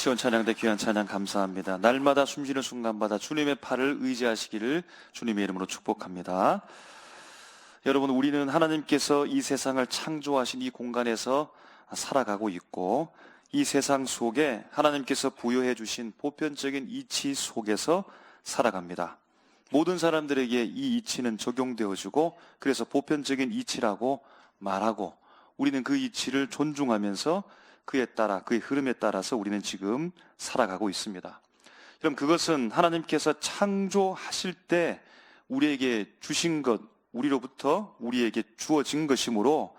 시원 찬양대 귀한 찬양 감사합니다. 날마다 숨쉬는 순간마다 주님의 팔을 의지하시기를 주님의 이름으로 축복합니다. 여러분, 우리는 하나님께서 이 세상을 창조하신 이 공간에서 살아가고 있고, 이 세상 속에 하나님께서 부여해 주신 보편적인 이치 속에서 살아갑니다. 모든 사람들에게 이 이치는 적용되어지고, 그래서 보편적인 이치라고 말하고, 우리는 그 이치를 존중하면서 그에 따라 그의 흐름에 따라서 우리는 지금 살아가고 있습니다. 그럼 그것은 하나님께서 창조하실 때 우리에게 주신 것, 우리로부터 우리에게 주어진 것이므로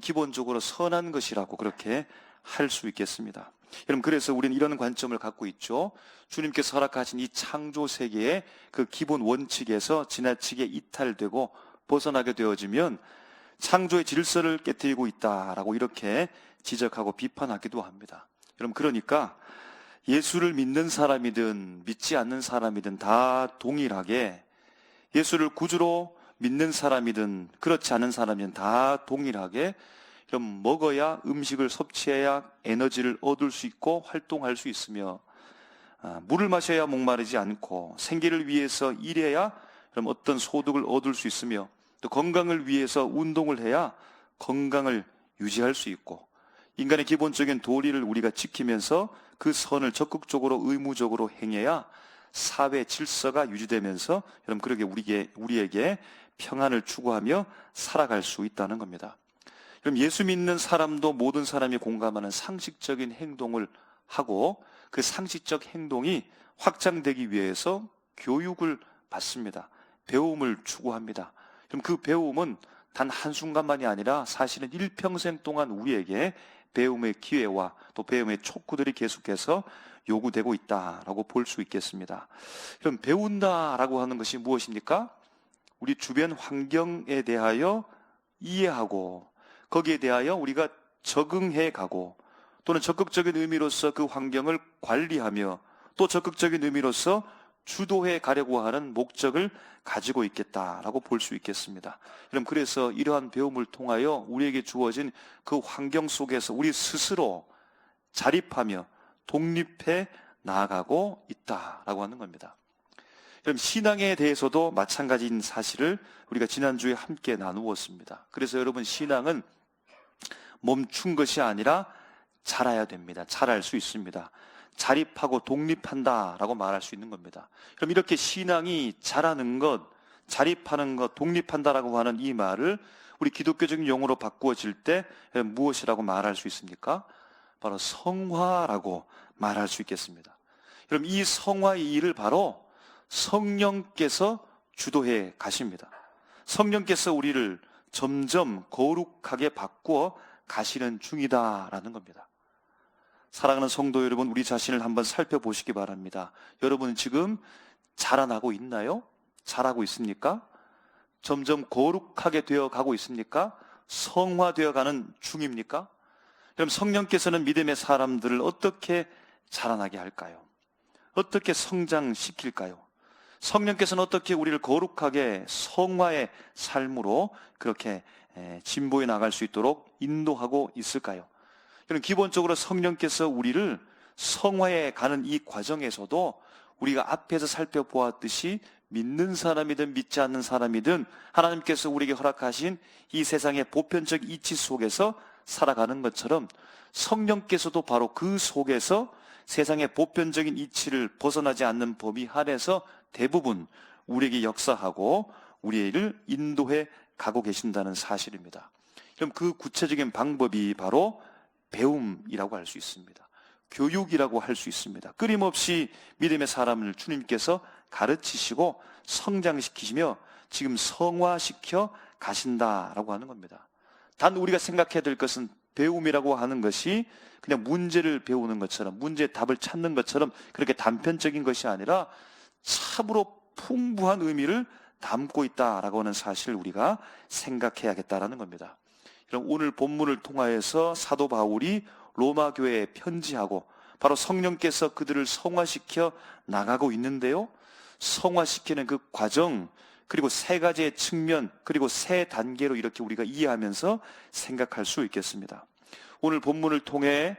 기본적으로 선한 것이라고 그렇게 할 수 있겠습니다. 여러분 그래서 우리는 이런 관점을 갖고 있죠. 주님께서 허락하신 이 창조 세계의 그 기본 원칙에서 지나치게 이탈되고 벗어나게 되어지면 창조의 질서를 깨뜨리고 있다라고 이렇게 지적하고 비판하기도 합니다. 여러분 그러니까 예수를 믿는 사람이든 믿지 않는 사람이든 다 동일하게 예수를 구주로 믿는 사람이든 그렇지 않은 사람이든 다 동일하게 그럼 먹어야 음식을 섭취해야 에너지를 얻을 수 있고 활동할 수 있으며 아, 물을 마셔야 목마르지 않고 생계를 위해서 일해야 그럼 어떤 소득을 얻을 수 있으며 또 건강을 위해서 운동을 해야 건강을 유지할 수 있고 인간의 기본적인 도리를 우리가 지키면서 그 선을 적극적으로 의무적으로 행해야 사회 질서가 유지되면서 여러분 그러게 우리에게, 우리에게 평안을 추구하며 살아갈 수 있다는 겁니다. 그럼 예수 믿는 사람도 모든 사람이 공감하는 상식적인 행동을 하고 그 상식적 행동이 확장되기 위해서 교육을 받습니다. 배움을 추구합니다. 그럼 그 배움은 단 한순간만이 아니라 사실은 일평생 동안 우리에게 배움의 기회와 또 배움의 촉구들이 계속해서 요구되고 있다라고 볼 수 있겠습니다. 그럼 배운다라고 하는 것이 무엇입니까? 우리 주변 환경에 대하여 이해하고 거기에 대하여 우리가 적응해 가고 또는 적극적인 의미로서 그 환경을 관리하며 또 적극적인 의미로서 주도해 가려고 하는 목적을 가지고 있겠다라고 볼 수 있겠습니다. 그럼 그래서 이러한 배움을 통하여 우리에게 주어진 그 환경 속에서 우리 스스로 자립하며 독립해 나아가고 있다라고 하는 겁니다. 그럼 신앙에 대해서도 마찬가지인 사실을 우리가 지난주에 함께 나누었습니다. 그래서 여러분 신앙은 멈춘 것이 아니라 자라야 됩니다. 자랄 수 있습니다. 자립하고 독립한다라고 말할 수 있는 겁니다. 그럼 이렇게 신앙이 자라는 것, 자립하는 것, 독립한다라고 하는 이 말을 우리 기독교적인 용어로 바꾸어질 때 무엇이라고 말할 수 있습니까? 바로 성화라고 말할 수 있겠습니다. 그럼 이 성화의 일을 바로 성령께서 주도해 가십니다. 성령께서 우리를 점점 거룩하게 바꾸어 가시는 중이다라는 겁니다. 사랑하는 성도 여러분, 우리 자신을 한번 살펴보시기 바랍니다. 여러분 지금 자라나고 있나요? 자라고 있습니까? 점점 거룩하게 되어 가고 있습니까? 성화되어 가는 중입니까? 그럼 성령께서는 믿음의 사람들을 어떻게 자라나게 할까요? 어떻게 성장시킬까요? 성령께서는 어떻게 우리를 거룩하게 성화의 삶으로 그렇게 진보해 나갈 수 있도록 인도하고 있을까요? 그럼 기본적으로 성령께서 우리를 성화에 가는 이 과정에서도 우리가 앞에서 살펴보았듯이 믿는 사람이든 믿지 않는 사람이든 하나님께서 우리에게 허락하신 이 세상의 보편적 이치 속에서 살아가는 것처럼 성령께서도 바로 그 속에서 세상의 보편적인 이치를 벗어나지 않는 범위 안에서 대부분 우리에게 역사하고 우리를 인도해 가고 계신다는 사실입니다. 그럼 그 구체적인 방법이 바로 배움이라고 할 수 있습니다. 교육이라고 할 수 있습니다. 끊임없이 믿음의 사람을 주님께서 가르치시고 성장시키시며 지금 성화시켜 가신다라고 하는 겁니다. 단 우리가 생각해야 될 것은 배움이라고 하는 것이 그냥 문제를 배우는 것처럼 문제의 답을 찾는 것처럼 그렇게 단편적인 것이 아니라 참으로 풍부한 의미를 담고 있다라고 하는 사실을 우리가 생각해야겠다라는 겁니다. 그럼 오늘 본문을 통하여서 사도 바울이 로마 교회에 편지하고 바로 성령께서 그들을 성화시켜 나가고 있는데요. 성화시키는 그 과정 그리고 세 가지의 측면 그리고 세 단계로 이렇게 우리가 이해하면서 생각할 수 있겠습니다. 오늘 본문을 통해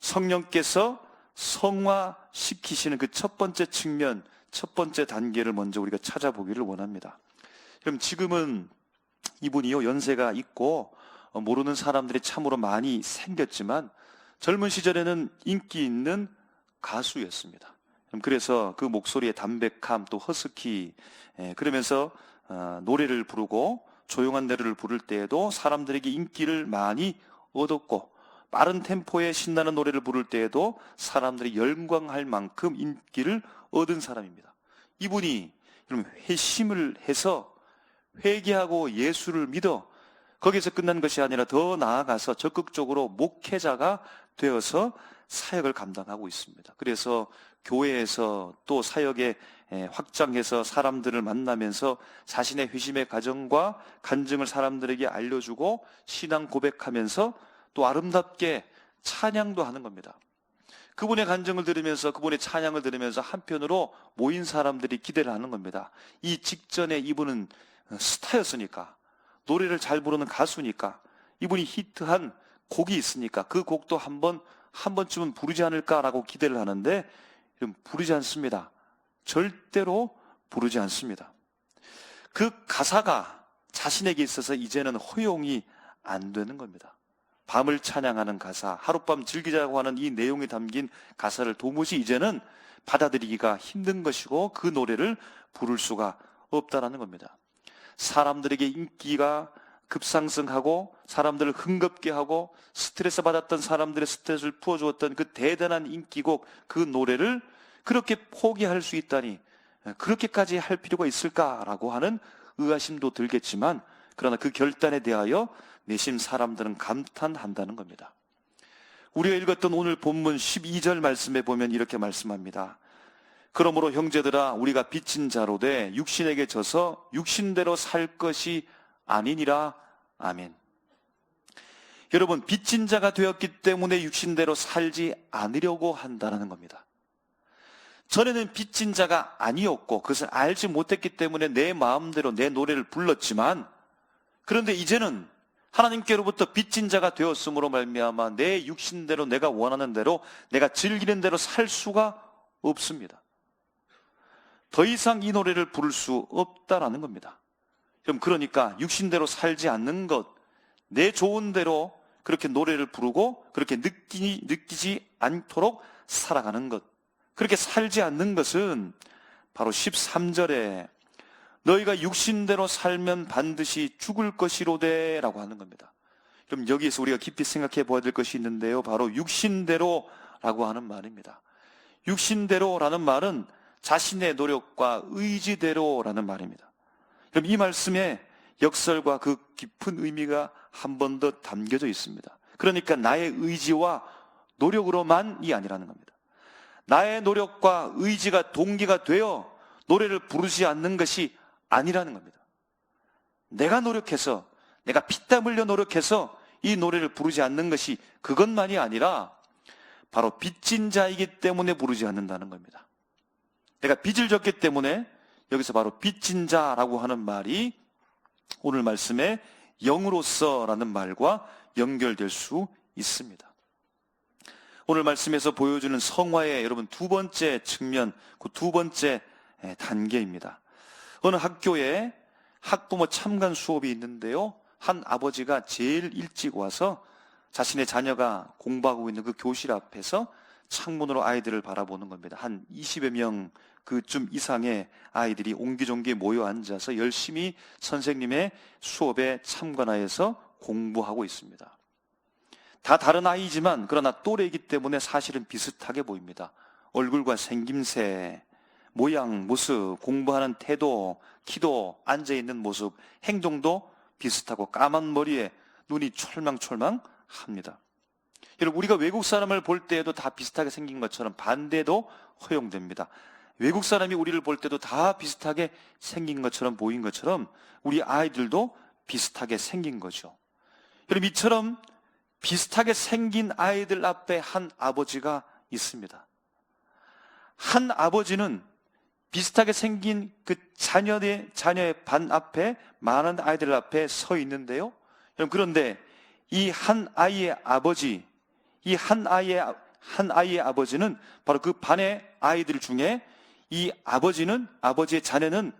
성령께서 성화시키시는 그 첫 번째 측면, 첫 번째 단계를 먼저 우리가 찾아보기를 원합니다. 그럼 지금은 이분이요, 연세가 있고 어, 모르는 사람들이 참으로 많이 생겼지만 젊은 시절에는 인기 있는 가수였습니다. 그래서 그 목소리의 담백함 또 허스키 예, 그러면서 어, 노래를 부르고 조용한 노래를 부를 때에도 사람들에게 인기를 많이 얻었고 빠른 템포의 신나는 노래를 부를 때에도 사람들이 열광할 만큼 인기를 얻은 사람입니다. 이분이 회심을 해서 회개하고 예수를 믿어 거기서 끝난 것이 아니라 더 나아가서 적극적으로 목회자가 되어서 사역을 감당하고 있습니다. 그래서 교회에서 또 사역에 확장해서 사람들을 만나면서 자신의 회심의 가정과 간증을 사람들에게 알려주고 신앙 고백하면서 또 아름답게 찬양도 하는 겁니다. 그분의 간증을 들으면서 그분의 찬양을 들으면서 한편으로 모인 사람들이 기대를 하는 겁니다. 이 직전에 이분은 스타였으니까 노래를 잘 부르는 가수니까 이분이 히트한 곡이 있으니까 그 곡도 한번 한 번쯤은 부르지 않을까라고 기대를 하는데 부르지 않습니다. 절대로 부르지 않습니다. 그 가사가 자신에게 있어서 이제는 허용이 안 되는 겁니다. 밤을 찬양하는 가사, 하룻밤 즐기자고 하는 이 내용이 담긴 가사를 도무지 이제는 받아들이기가 힘든 것이고 그 노래를 부를 수가 없다라는 겁니다. 사람들에게 인기가 급상승하고 사람들을 흥겁게 하고 스트레스 받았던 사람들의 스트레스를 풀어주었던 그 대단한 인기곡 그 노래를 그렇게 포기할 수 있다니 그렇게까지 할 필요가 있을까라고 하는 의아심도 들겠지만 그러나 그 결단에 대하여 내심 사람들은 감탄한다는 겁니다. 우리가 읽었던 오늘 본문 12절 말씀에 보면 이렇게 말씀합니다. 그러므로 형제들아 우리가 빚진 자로 돼 육신에게 져서 육신대로 살 것이 아니니라 아멘. 여러분 빚진 자가 되었기 때문에 육신대로 살지 않으려고 한다는 겁니다. 전에는 빚진 자가 아니었고 그것을 알지 못했기 때문에 내 마음대로 내 노래를 불렀지만 그런데 이제는 하나님께로부터 빚진 자가 되었으므로 말미암아 내 육신대로 내가 원하는 대로 내가 즐기는 대로 살 수가 없습니다. 더 이상 이 노래를 부를 수 없다라는 겁니다. 그럼 그러니까 육신대로 살지 않는 것, 내 좋은 대로 그렇게 노래를 부르고 그렇게 느끼, 느끼지 않도록 살아가는 것. 그렇게 살지 않는 것은 바로 13절에 너희가 육신대로 살면 반드시 죽을 것이로되 라고 하는 겁니다. 그럼 여기에서 우리가 깊이 생각해 보아야 될 것이 있는데요. 바로 육신대로 라고 하는 말입니다. 육신대로라는 말은 자신의 노력과 의지대로라는 말입니다. 그럼 이 말씀에 역설과 그 깊은 의미가 한 번 더 담겨져 있습니다. 그러니까 나의 의지와 노력으로만이 아니라는 겁니다. 나의 노력과 의지가 동기가 되어 노래를 부르지 않는 것이 아니라는 겁니다. 내가 노력해서, 내가 피땀 흘려 노력해서 이 노래를 부르지 않는 것이 그것만이 아니라 바로 빚진 자이기 때문에 부르지 않는다는 겁니다. 내가 빚을 졌기 때문에 여기서 바로 빚진 자라고 하는 말이 오늘 말씀에 영으로서라는 말과 연결될 수 있습니다. 오늘 말씀에서 보여주는 성화의 여러분 두 번째 측면, 그 두 번째 단계입니다. 어느 학교에 학부모 참관 수업이 있는데요. 한 아버지가 제일 일찍 와서 자신의 자녀가 공부하고 있는 그 교실 앞에서 창문으로 아이들을 바라보는 겁니다. 한 20여 명 그쯤 이상의 아이들이 옹기종기 모여 앉아서 열심히 선생님의 수업에 참관하여서 공부하고 있습니다. 다 다른 아이지만 그러나 또래이기 때문에 사실은 비슷하게 보입니다. 얼굴과 생김새, 모양, 모습, 공부하는 태도, 키도, 앉아있는 모습, 행동도 비슷하고 까만 머리에 눈이 철망철망 합니다. 여러분, 우리가 외국 사람을 볼 때에도 다 비슷하게 생긴 것처럼 반대도 허용됩니다. 외국 사람이 우리를 볼 때도 다 비슷하게 생긴 것처럼 보인 것처럼 우리 아이들도 비슷하게 생긴 거죠. 여러분, 이처럼 비슷하게 생긴 아이들 앞에 한 아버지가 있습니다. 한 아버지는 비슷하게 생긴 그 자녀의, 자녀의 반 앞에 많은 아이들 앞에 서 있는데요. 그런데 이 한 아이의 아버지, 이 한 아이의 한 아이의 아버지는 바로 그 반의 아이들 중에 이 아버지는 아버지의 자녀는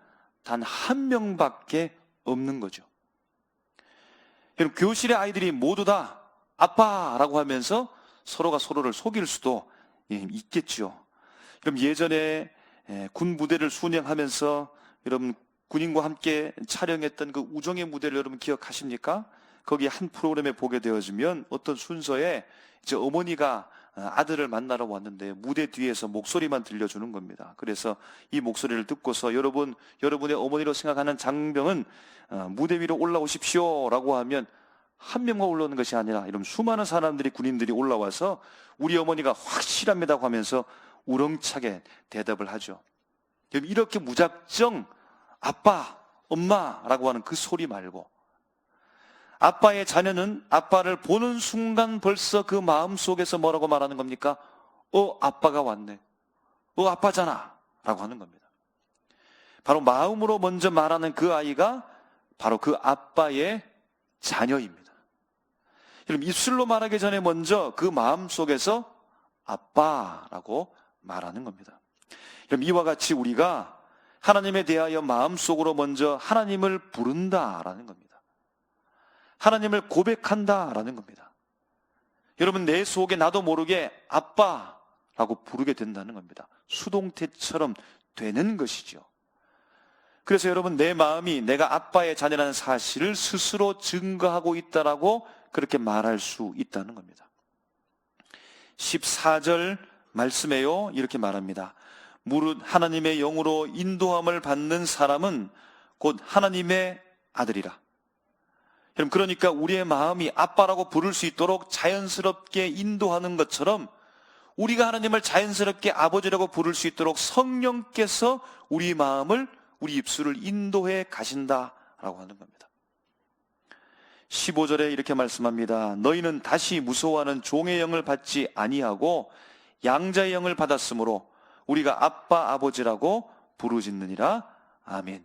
단 한 명밖에 없는 거죠. 여러분 교실의 아이들이 모두 다 아빠라고 하면서 서로가 서로를 속일 수도 예, 있겠죠. 그럼 예전에 예, 군 무대를 순행하면서 여러분 군인과 함께 촬영했던 그 우정의 무대를 여러분 기억하십니까? 거기 한 프로그램에 보게 되어지면 어떤 순서에 이제 어머니가 어, 아들을 만나러 왔는데 무대 뒤에서 목소리만 들려주는 겁니다. 그래서 이 목소리를 듣고서 여러분, 여러분의 어머니로 생각하는 장병은 어, 무대 위로 올라오십시오 라고 하면 한 명만 올라오는 것이 아니라 이런 수많은 사람들이 군인들이 올라와서 우리 어머니가 확실합니다 하면서 우렁차게 대답을 하죠. 이렇게 무작정 아빠, 엄마라고 하는 그 소리 말고 아빠의 자녀는 아빠를 보는 순간 벌써 그 마음 속에서 뭐라고 말하는 겁니까? 어, 아빠가 왔네. 어, 아빠잖아. 라고 하는 겁니다. 바로 마음으로 먼저 말하는 그 아이가 바로 그 아빠의 자녀입니다. 그럼 입술로 말하기 전에 먼저 그 마음 속에서 아빠라고 말하는 겁니다. 그럼 이와 같이 우리가 하나님에 대하여 마음속으로 먼저 하나님을 부른다라는 겁니다. 하나님을 고백한다라는 겁니다. 여러분 내 속에 나도 모르게 아빠라고 부르게 된다는 겁니다. 수동태처럼 되는 것이죠. 그래서 여러분 내 마음이 내가 아빠의 자녀라는 사실을 스스로 증거하고 있다라고 그렇게 말할 수 있다는 겁니다. 14절 말씀에요 이렇게 말합니다. 무릇 하나님의 영으로 인도함을 받는 사람은 곧 하나님의 아들이라. 여러분, 그러니까 우리의 마음이 아빠라고 부를 수 있도록 자연스럽게 인도하는 것처럼 우리가 하나님을 자연스럽게 아버지라고 부를 수 있도록 성령께서 우리 마음을, 우리 입술을 인도해 가신다라고 하는 겁니다. 15절에 이렇게 말씀합니다. 너희는 다시 무서워하는 종의 영을 받지 아니하고 양자의 영을 받았으므로 우리가 아빠 아버지라고 부르짖느니라. 아멘.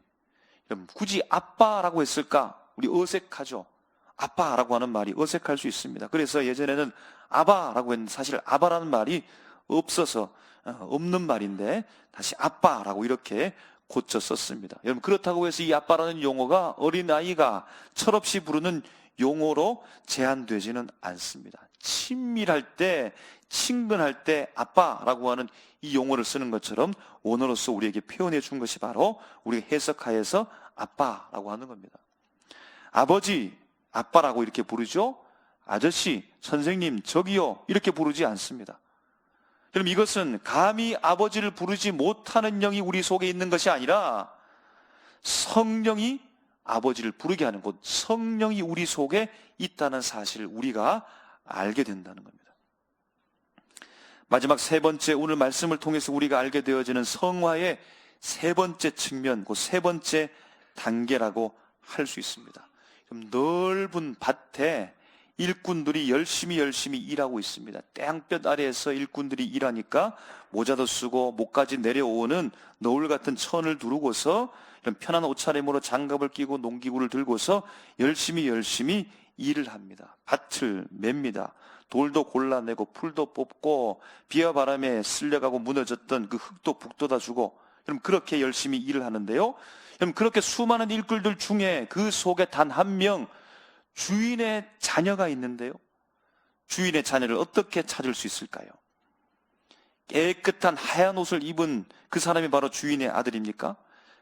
그럼 굳이 아빠라고 했을까? 우리 어색하죠. 아빠라고 하는 말이 어색할 수 있습니다. 그래서 예전에는 아바라고 했는데 사실 아바라는 말이 없어서 어, 없는 말인데 다시 아빠라고 이렇게 고쳐 썼습니다. 여러분 그렇다고 해서 이 아빠라는 용어가 어린 아이가 철없이 부르는 용어로 제한되지는 않습니다. 친밀할 때, 친근할 때 아빠라고 하는 이 용어를 쓰는 것처럼 원어로서 우리에게 표현해 준 것이 바로 우리가 해석하여서 아빠라고 하는 겁니다. 아버지, 아빠라고 이렇게 부르죠? 아저씨, 선생님, 저기요. 이렇게 부르지 않습니다. 그럼 이것은 감히 아버지를 부르지 못하는 영이 우리 속에 있는 것이 아니라 성령이 아버지를 부르게 하는 곳, 성령이 우리 속에 있다는 사실을 우리가 알게 된다는 겁니다. 마지막 세 번째, 오늘 말씀을 통해서 우리가 알게 되어지는 성화의 세 번째 측면, 그 세 번째 단계라고 할 수 있습니다. 넓은 밭에 일꾼들이 열심히 열심히 일하고 있습니다. 땡볕 아래에서 일꾼들이 일하니까 모자도 쓰고 목까지 내려오는 노을 같은 천을 두르고서 이런 편한 옷차림으로 장갑을 끼고 농기구를 들고서 열심히 열심히 일을 합니다. 밭을 맵니다. 돌도 골라내고 풀도 뽑고 비와 바람에 쓸려가고 무너졌던 그 흙도 북돋아 주고 그럼 그렇게 열심히 일을 하는데요. 그럼 그렇게 수많은 일꾼들 중에 그 속에 단 한 명 주인의 자녀가 있는데요. 주인의 자녀를 어떻게 찾을 수 있을까요? 깨끗한 하얀 옷을 입은 그 사람이 바로 주인의 아들입니까?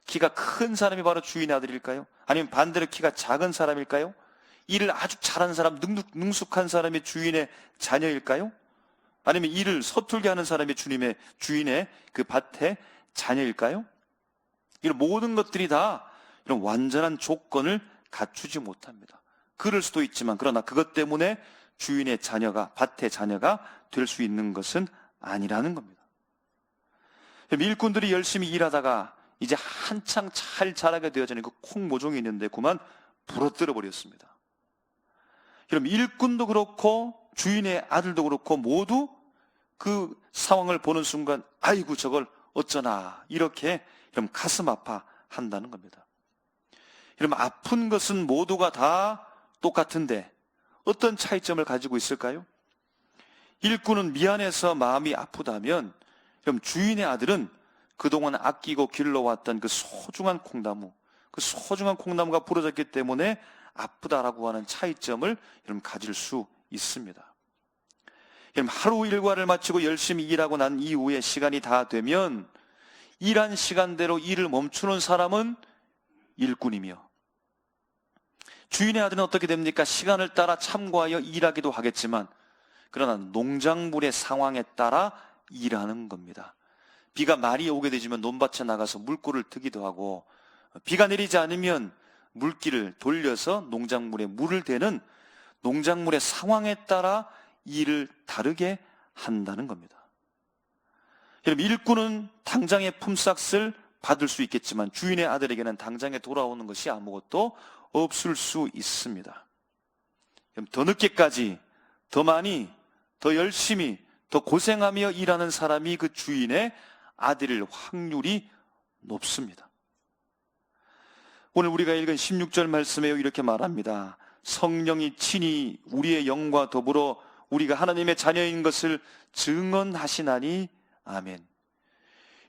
키가 큰 사람이 바로 주인의 아들일까요? 아니면 반대로 키가 작은 사람일까요? 일을 아주 잘하는 사람, 능숙한 사람이 주인의 자녀일까요? 아니면 일을 서툴게 하는 사람이 주님의 주인의 그 밭의 자녀일까요? 이런 모든 것들이 다 이런 완전한 조건을 갖추지 못합니다. 그럴 수도 있지만 그러나 그것 때문에 주인의 자녀가 밭의 자녀가 될 수 있는 것은 아니라는 겁니다. 일꾼들이 열심히 일하다가 이제 한창 잘 자라게 되어지는 그 콩모종이 있는데 그만 부러뜨려 버렸습니다. 그럼 일꾼도 그렇고 주인의 아들도 그렇고 모두 그 상황을 보는 순간 아이고 저걸 어쩌나 이렇게 그럼 가슴 아파 한다는 겁니다. 그럼 아픈 것은 모두가 다 똑같은데 어떤 차이점을 가지고 있을까요? 일꾼은 미안해서 마음이 아프다면 그럼 주인의 아들은 그동안 아끼고 길러왔던 그 소중한 콩나무, 그 소중한 콩나무가 부러졌기 때문에 아프다라고 하는 차이점을 여러분 가질 수 있습니다. 여러분 하루 일과를 마치고 열심히 일하고 난 이후에 시간이 다 되면 일한 시간대로 일을 멈추는 사람은 일꾼이며 주인의 아들은 어떻게 됩니까? 시간을 따라 참고하여 일하기도 하겠지만 그러나 농작물의 상황에 따라 일하는 겁니다. 비가 많이 오게 되지만 논밭에 나가서 물꼬를 트기도 하고 비가 내리지 않으면 물기를 돌려서 농작물에 물을 대는 농작물의 상황에 따라 일을 다르게 한다는 겁니다. 여러분 일꾼은 당장의 품삯을 받을 수 있겠지만 주인의 아들에게는 당장에 돌아오는 것이 아무것도 없을 수 있습니다. 더 늦게까지, 더 많이, 더 열심히, 더 고생하며 일하는 사람이 그 주인의 아들일 확률이 높습니다. 오늘 우리가 읽은 16절 말씀에 이렇게 말합니다. 성령이 친히 우리의 영과 더불어 우리가 하나님의 자녀인 것을 증언하시나니 아멘.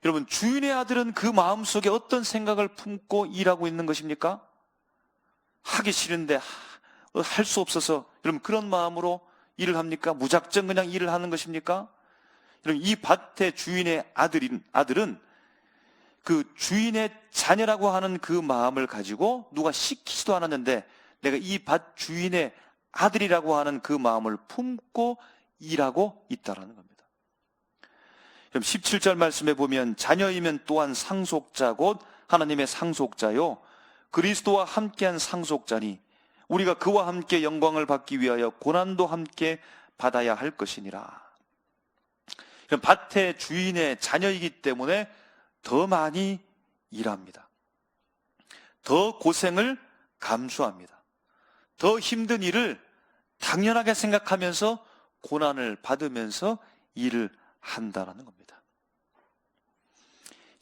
여러분, 주인의 아들은 그 마음속에 어떤 생각을 품고 일하고 있는 것입니까? 하기 싫은데 할 수 없어서 여러분 그런 마음으로 일을 합니까? 무작정 그냥 일을 하는 것입니까? 여러분 이 밭의 주인의 아들인 아들은 그 주인의 자녀라고 하는 그 마음을 가지고 누가 시키지도 않았는데 내가 이 밭 주인의 아들이라고 하는 그 마음을 품고 일하고 있다라는 겁니다. 그럼 17절 말씀에 보면 자녀이면 또한 상속자 곧 하나님의 상속자요 그리스도와 함께한 상속자니 우리가 그와 함께 영광을 받기 위하여 고난도 함께 받아야 할 것이니라. 밭의 주인의 자녀이기 때문에 더 많이 일합니다. 더 고생을 감수합니다. 더 힘든 일을 당연하게 생각하면서 고난을 받으면서 일을 한다는 겁니다.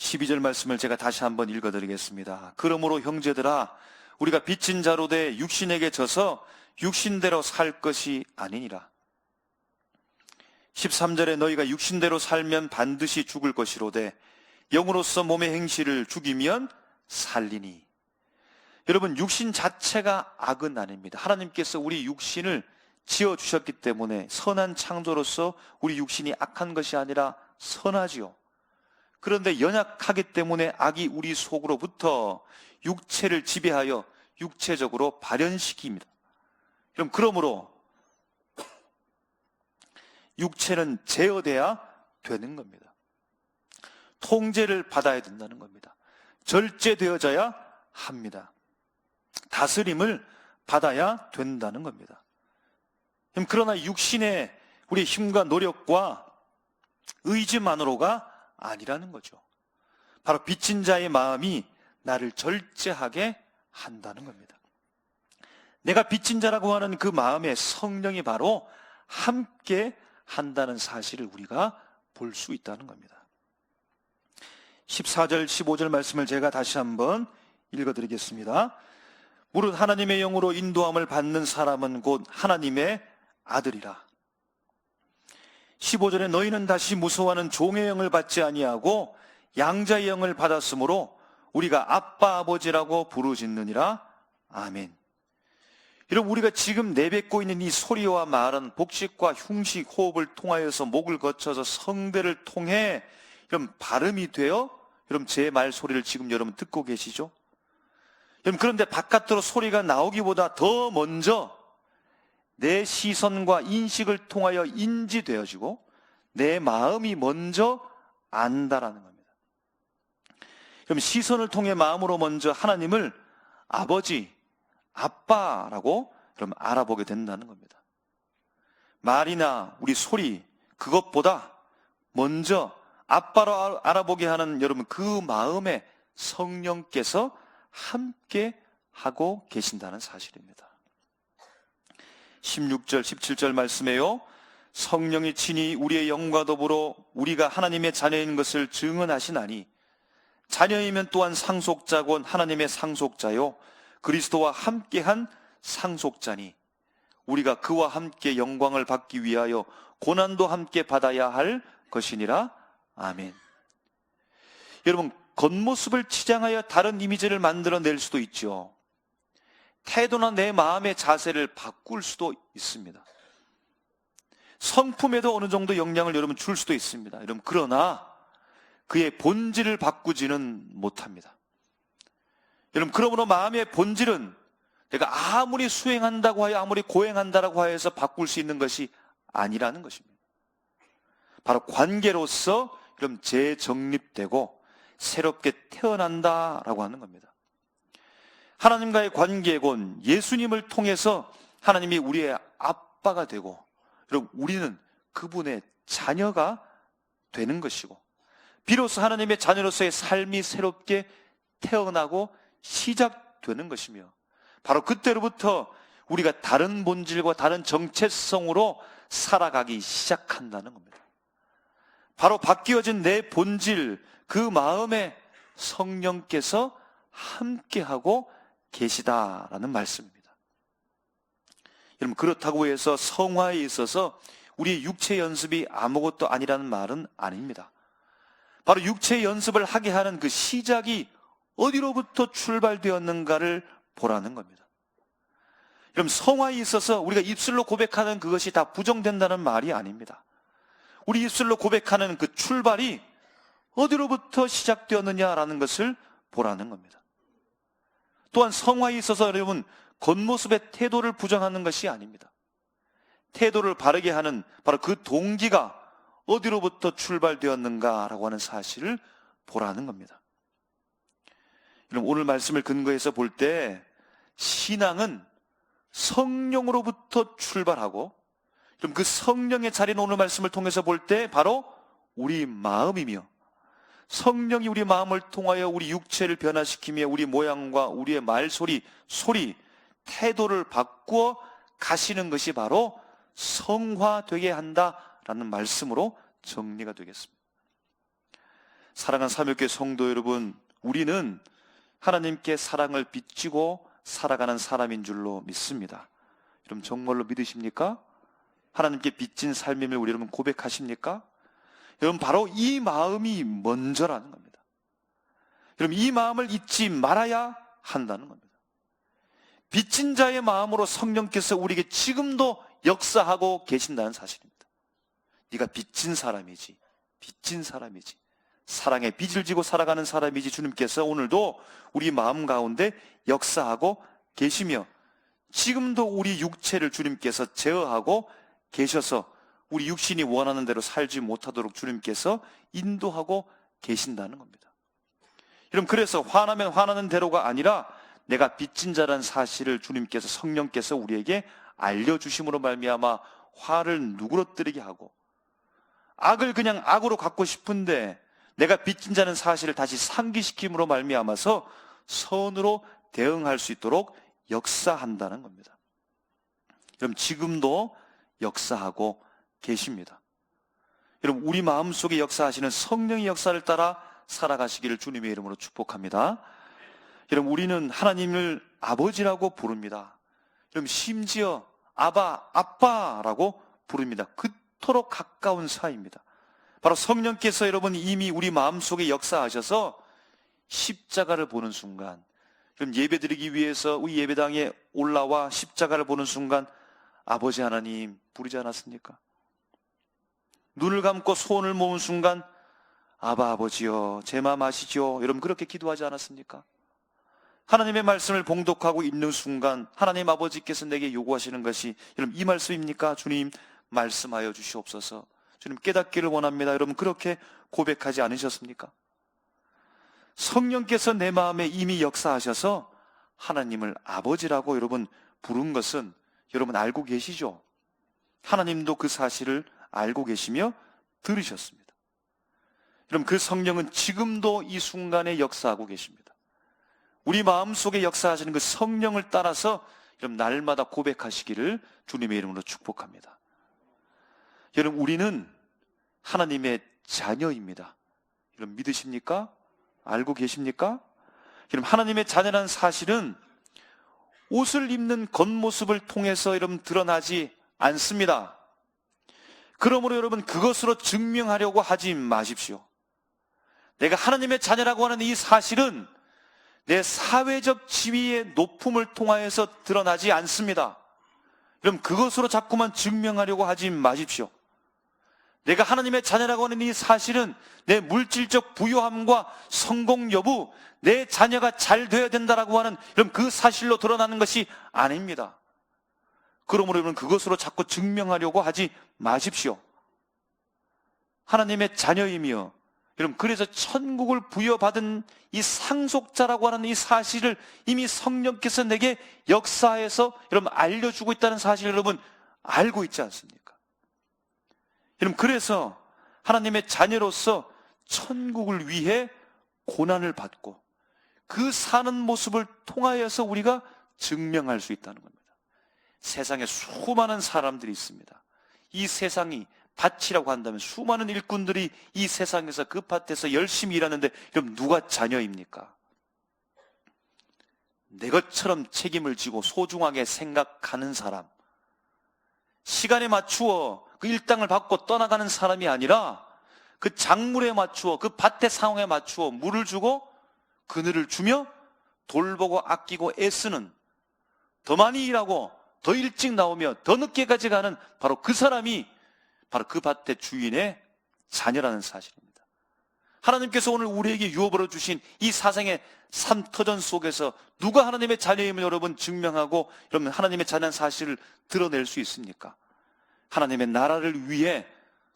12절 말씀을 제가 다시 한번 읽어드리겠습니다. 그러므로 형제들아, 우리가 빚진 자로 돼 육신에게 져서 육신대로 살 것이 아니니라. 13절에 너희가 육신대로 살면 반드시 죽을 것이로되 영으로서 몸의 행실을 죽이면 살리니. 여러분, 육신 자체가 악은 아닙니다. 하나님께서 우리 육신을 지어 주셨기 때문에 선한 창조로서 우리 육신이 악한 것이 아니라 선하지요. 그런데 연약하기 때문에 악이 우리 속으로부터 육체를 지배하여 육체적으로 발현시킵니다. 그럼 그러므로 육체는 제어돼야 되는 겁니다. 통제를 받아야 된다는 겁니다. 절제되어져야 합니다. 다스림을 받아야 된다는 겁니다. 그러나 육신의 우리 힘과 노력과 의지만으로가 아니라는 거죠. 바로 빚진 자의 마음이 나를 절제하게 한다는 겁니다. 내가 빚진 자라고 하는 그 마음의 성령이 바로 함께 한다는 사실을 우리가 볼 수 있다는 겁니다. 14절, 15절 말씀을 제가 다시 한번 읽어드리겠습니다. 무릇 하나님의 영으로 인도함을 받는 사람은 곧 하나님의 아들이라. 15절에 너희는 다시 무서워하는 종의 영을 받지 아니하고 양자의 영을 받았으므로 우리가 아빠 아버지라고 부르짖느니라. 아멘. 여러분 우리가 지금 내뱉고 있는 이 소리와 말은 복식과 흉식 호흡을 통하여서 목을 거쳐서 성대를 통해 여러분 발음이 되어 여러분 제 말 소리를 지금 여러분 듣고 계시죠? 여러분 그런데 바깥으로 소리가 나오기보다 더 먼저 내 시선과 인식을 통하여 인지되어지고 내 마음이 먼저 안다라는 겁니다. 그럼 시선을 통해 마음으로 먼저 하나님을 아버지, 아빠라고 그럼 알아보게 된다는 겁니다. 말이나 우리 소리 그것보다 먼저 아빠로 알아보게 하는 여러분 그 마음에 성령께서 함께 하고 계신다는 사실입니다. 16절, 17절 말씀에요. 성령이 친히 우리의 영과 더불어 우리가 하나님의 자녀인 것을 증언하시나니 자녀이면 또한 상속자곤 하나님의 상속자요 그리스도와 함께한 상속자니 우리가 그와 함께 영광을 받기 위하여 고난도 함께 받아야 할 것이니라. 아멘. 여러분, 겉모습을 치장하여 다른 이미지를 만들어낼 수도 있죠. 태도나 내 마음의 자세를 바꿀 수도 있습니다. 성품에도 어느 정도 영향을 여러분 줄 수도 있습니다. 여러분, 그러나 그의 본질을 바꾸지는 못합니다. 여러분, 그러므로 마음의 본질은 내가 아무리 수행한다고 하여 아무리 고행한다라고 하여서 바꿀 수 있는 것이 아니라는 것입니다. 바로 관계로서 그럼 재정립되고 새롭게 태어난다라고 하는 겁니다. 하나님과의 관계곤 예수님을 통해서 하나님이 우리의 아빠가 되고 그리고 우리는 그분의 자녀가 되는 것이고 비로소 하나님의 자녀로서의 삶이 새롭게 태어나고 시작되는 것이며 바로 그때로부터 우리가 다른 본질과 다른 정체성으로 살아가기 시작한다는 겁니다. 바로 바뀌어진 내 본질, 그 마음에 성령께서 함께하고 계시다라는 말씀입니다. 여러분, 그렇다고 해서 성화에 있어서 우리의 육체 연습이 아무것도 아니라는 말은 아닙니다. 바로 육체 연습을 하게 하는 그 시작이 어디로부터 출발되었는가를 보라는 겁니다. 그럼 성화에 있어서 우리가 입술로 고백하는 그것이 다 부정된다는 말이 아닙니다. 우리 입술로 고백하는 그 출발이 어디로부터 시작되었느냐라는 것을 보라는 겁니다. 또한 성화에 있어서 여러분 겉모습의 태도를 부정하는 것이 아닙니다. 태도를 바르게 하는 바로 그 동기가 어디로부터 출발되었는가라고 하는 사실을 보라는 겁니다. 여러분 오늘 말씀을 근거해서 볼 때 신앙은 성령으로부터 출발하고 그럼 그 성령의 자리는 오늘 말씀을 통해서 볼 때 바로 우리 마음이며 성령이 우리 마음을 통하여 우리 육체를 변화시키며 우리 모양과 우리의 말소리, 소리, 태도를 바꾸어 가시는 것이 바로 성화되게 한다라는 말씀으로 정리가 되겠습니다. 사랑하는 사명교회 성도 여러분, 우리는 하나님께 사랑을 비치고 살아가는 사람인 줄로 믿습니다. 여러분 정말로 믿으십니까? 하나님께 빚진 삶임을 우리 여러분 고백하십니까? 여러분 바로 이 마음이 먼저라는 겁니다. 여러분 이 마음을 잊지 말아야 한다는 겁니다. 빚진 자의 마음으로 성령께서 우리에게 지금도 역사하고 계신다는 사실입니다. 네가 빚진 사람이지. 빚진 사람이지. 사랑의 빚을 지고 살아가는 사람이지 주님께서 오늘도 우리 마음 가운데 역사하고 계시며 지금도 우리 육체를 주님께서 제어하고 계셔서 우리 육신이 원하는 대로 살지 못하도록 주님께서 인도하고 계신다는 겁니다. 여러분, 그래서 화나면 화나는 대로가 아니라 내가 빚진 자라는 사실을 주님께서 성령께서 우리에게 알려주심으로 말미암아 화를 누그러뜨리게 하고 악을 그냥 악으로 갖고 싶은데 내가 빚진 자는 사실을 다시 상기시킴으로 말미암아서 선으로 대응할 수 있도록 역사한다는 겁니다. 그럼 지금도 역사하고 계십니다. 여러분, 우리 마음 속에 역사하시는 성령의 역사를 따라 살아가시기를 주님의 이름으로 축복합니다. 여러분, 우리는 하나님을 아버지라고 부릅니다. 여러분, 심지어 아바, 아빠라고 부릅니다. 그토록 가까운 사이입니다. 바로 성령께서 여러분 이미 우리 마음 속에 역사하셔서 십자가를 보는 순간, 그럼 예배 드리기 위해서 우리 예배당에 올라와 십자가를 보는 순간 아버지 하나님 부르지 않았습니까? 눈을 감고 소원을 모은 순간 아바 아버지여 제 마음 아시죠? 여러분 그렇게 기도하지 않았습니까? 하나님의 말씀을 봉독하고 있는 순간 하나님 아버지께서 내게 요구하시는 것이 여러분 이 말씀입니까? 주님 말씀하여 주시옵소서. 주님 깨닫기를 원합니다. 여러분 그렇게 고백하지 않으셨습니까? 성령께서 내 마음에 이미 역사하셔서 하나님을 아버지라고 여러분 부른 것은 여러분 알고 계시죠? 하나님도 그 사실을 알고 계시며 들으셨습니다. 여러분 그 성령은 지금도 이 순간에 역사하고 계십니다. 우리 마음 속에 역사하시는 그 성령을 따라서 여러분 날마다 고백하시기를 주님의 이름으로 축복합니다. 여러분 우리는 하나님의 자녀입니다. 여러분 믿으십니까? 알고 계십니까? 여러분 하나님의 자녀라는 사실은 옷을 입는 겉모습을 통해서 여러분 드러나지 않습니다. 그러므로 여러분 그것으로 증명하려고 하지 마십시오. 내가 하나님의 자녀라고 하는 이 사실은 내 사회적 지위의 높음을 통하여서 드러나지 않습니다. 그럼 그것으로 자꾸만 증명하려고 하지 마십시오. 내가 하나님의 자녀라고 하는 이 사실은 내 물질적 부유함과 성공 여부, 내 자녀가 잘 되어야 된다라고 하는 그럼 그 사실로 드러나는 것이 아닙니다. 그러므로 여러분 그것으로 자꾸 증명하려고 하지 마십시오. 하나님의 자녀이며 여러분 그래서 천국을 부여받은 이 상속자라고 하는 이 사실을 이미 성령께서 내게 역사에서 여러분 알려주고 있다는 사실을 여러분 알고 있지 않습니까? 여러분 그래서 하나님의 자녀로서 천국을 위해 고난을 받고 그 사는 모습을 통하여서 우리가 증명할 수 있다는 겁니다. 세상에 수많은 사람들이 있습니다. 이 세상이 밭이라고 한다면 수많은 일꾼들이 이 세상에서 그 밭에서 열심히 일하는데 그럼 누가 자녀입니까? 내 것처럼 책임을 지고 소중하게 생각하는 사람, 시간에 맞추어 그 일당을 받고 떠나가는 사람이 아니라 그 작물에 맞추어 그 밭의 상황에 맞추어 물을 주고 그늘을 주며 돌보고 아끼고 애쓰는 더 많이 일하고 더 일찍 나오며 더 늦게까지 가는 바로 그 사람이 바로 그 밭의 주인의 자녀라는 사실입니다. 하나님께서 오늘 우리에게 유업으로 주신 이 사생의 삼터전 속에서 누가 하나님의 자녀임을 여러분 증명하고 여러분 하나님의 자녀는 사실을 드러낼 수 있습니까? 하나님의 나라를 위해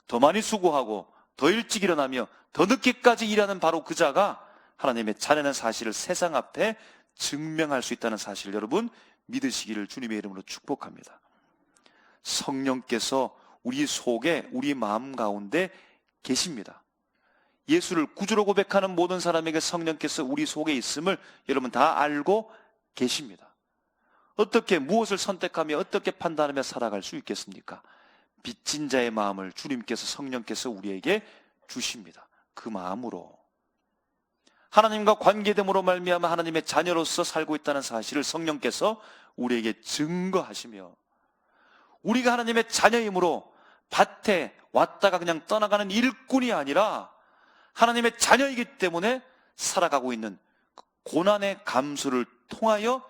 더 많이 수고하고 더 일찍 일어나며 더 늦게까지 일하는 바로 그 자가 하나님의 자녀는 사실을 세상 앞에 증명할 수 있다는 사실 여러분 믿으시기를 주님의 이름으로 축복합니다. 성령께서 우리 속에 우리 마음 가운데 계십니다. 예수를 구주로 고백하는 모든 사람에게 성령께서 우리 속에 있음을 여러분 다 알고 계십니다. 어떻게 무엇을 선택하며 어떻게 판단하며 살아갈 수 있겠습니까? 빚진 자의 마음을 주님께서 성령께서 우리에게 주십니다. 그 마음으로 하나님과 관계됨으로 말미암아 하나님의 자녀로서 살고 있다는 사실을 성령께서 우리에게 증거하시며 우리가 하나님의 자녀이므로 밭에 왔다가 그냥 떠나가는 일꾼이 아니라 하나님의 자녀이기 때문에 살아가고 있는 고난의 감수를 통하여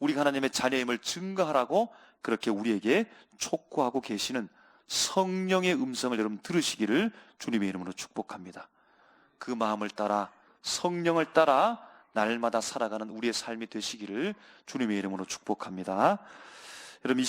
우리가 하나님의 자녀임을 증거하라고 그렇게 우리에게 촉구하고 계시는 성령의 음성을 여러분 들으시기를 주님의 이름으로 축복합니다. 그 마음을 따라 성령을 따라 날마다 살아가는 우리의 삶이 되시기를 주님의 이름으로 축복합니다. 여러분 이